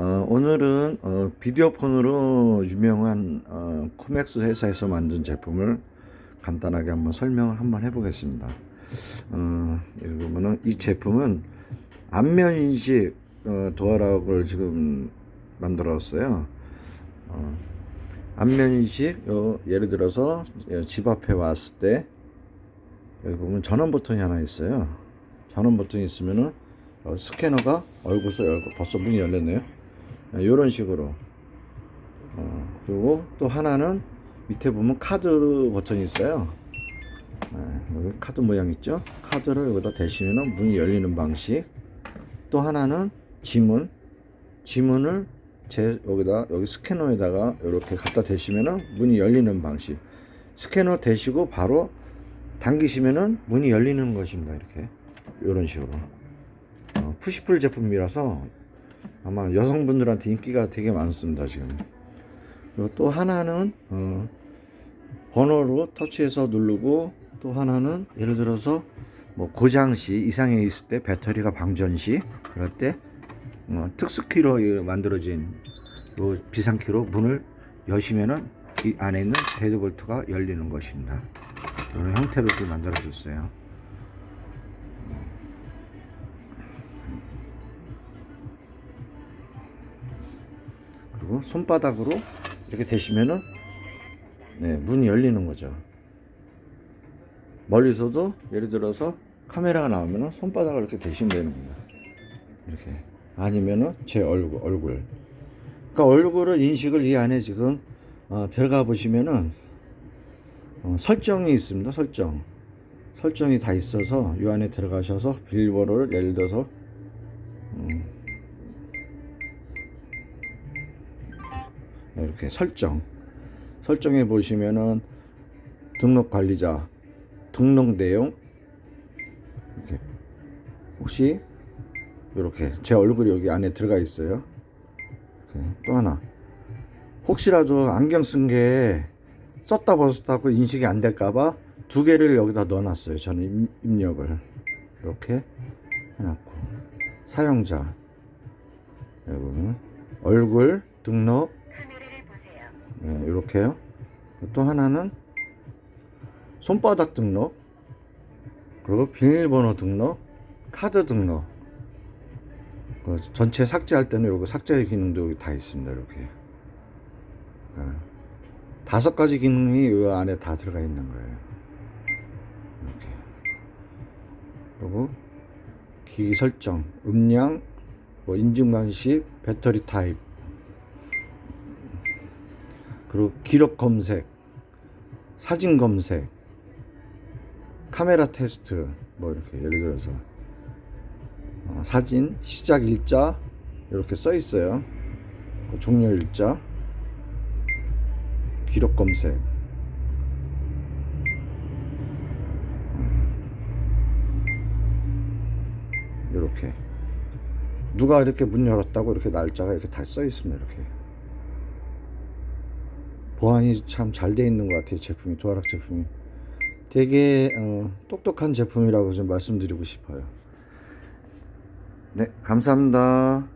어, 오늘은 어, 비디오폰으로 유명한 어, 코맥스 회사에서 만든 제품을 간단하게 한번 설명을 한번 해보겠습니다. 어, 예를 들면은 이 제품은 안면 인식 어, 도어락을 지금 만들었어요. 어, 안면 인식 요, 예를 들어서 예, 집 앞에 왔을 때 여기 보면 전원 버튼이 하나 있어요. 전원 버튼이 있으면은 어, 스캐너가 얼굴을 열고 벌써 문이 열렸네요. 이런 식으로. 어, 그리고 또 하나는 밑에 보면 카드 버튼이 있어요. 네, 여기 카드 모양 있죠? 카드를 여기다 대시면 문이 열리는 방식. 또 하나는 지문. 지문을 제 여기다 여기 스캐너에다가 이렇게 갖다 대시면은 문이 열리는 방식. 스캐너 대시고 바로 당기시면은 문이 열리는 것입니다. 이렇게 이런 식으로. 어, 푸시풀 제품이라서 아마 여성분들한테 인기가 되게 많습니다 지금. 그리고 또 하나는 어, 번호로 터치해서 누르고 또 하나는 예를 들어서 뭐 고장 시 이상이 있을 때 배터리가 방전 시 그럴 때 어, 특수키로 이 만들어진 요 비상키로 문을 여시면은 이 안에 있는 데드볼트가 열리는 것입니다. 이런 형태로 또 만들어졌어요. 그리고 손바닥으로 이렇게 대시면은 네, 문이 열리는 거죠. 멀리서도 예를 들어서 카메라가 나오면은 손바닥을 이렇게 대시면 되는 겁니다. 이렇게 아니면은 제 얼굴 얼굴. 그러니까 얼굴을 인식을 이 안에 지금 어, 들어가 보시면은 어, 설정이 있습니다. 설정. 설정이 다 있어서 이 안에 들어가셔서 비밀번호를 예를 들어서 이렇게 설정. 설정해 보시면은 등록 관리자 등록 내용. 이렇게 혹시 이렇게 제 얼굴이 여기 안에 들어가 있어요. 또 하나. 혹시라도 안경 쓴 게 썼다 벗었다고 인식이 안 될까봐 두 개를 여기다 넣어놨어요 저는 입- 입력을. 이렇게 해놨고. 사용자. 보면 얼굴 등록. 네, 이렇게요. 또 하나는 손바닥 등록, 그리고 비밀번호 등록, 카드 등록. 그 전체 삭제할 때는 요거 삭제 기능도 여기 다 있습니다. 이렇게 아, 다섯 가지 기능이 이 안에 다 들어가 있는 거예요. 이렇게 그리고 기기 설정, 음량, 뭐 인증 방식, 배터리 타입. 그리고 기록 검색, 사진 검색, 카메라 테스트, 뭐 이렇게 예를 들어서 어, 사진 시작 일자 이렇게 써 있어요. 그 종료 일자, 기록 검색. 이렇게 누가 이렇게 문 열었다고 이렇게 날짜가 이렇게 다 써 있습니다. 이렇게. 보안이 참 잘 돼 있는 것 같아요 제품이 도화락 제품이. 되게 어, 똑똑한 제품이라고 좀 말씀드리고 싶어요. 네 감사합니다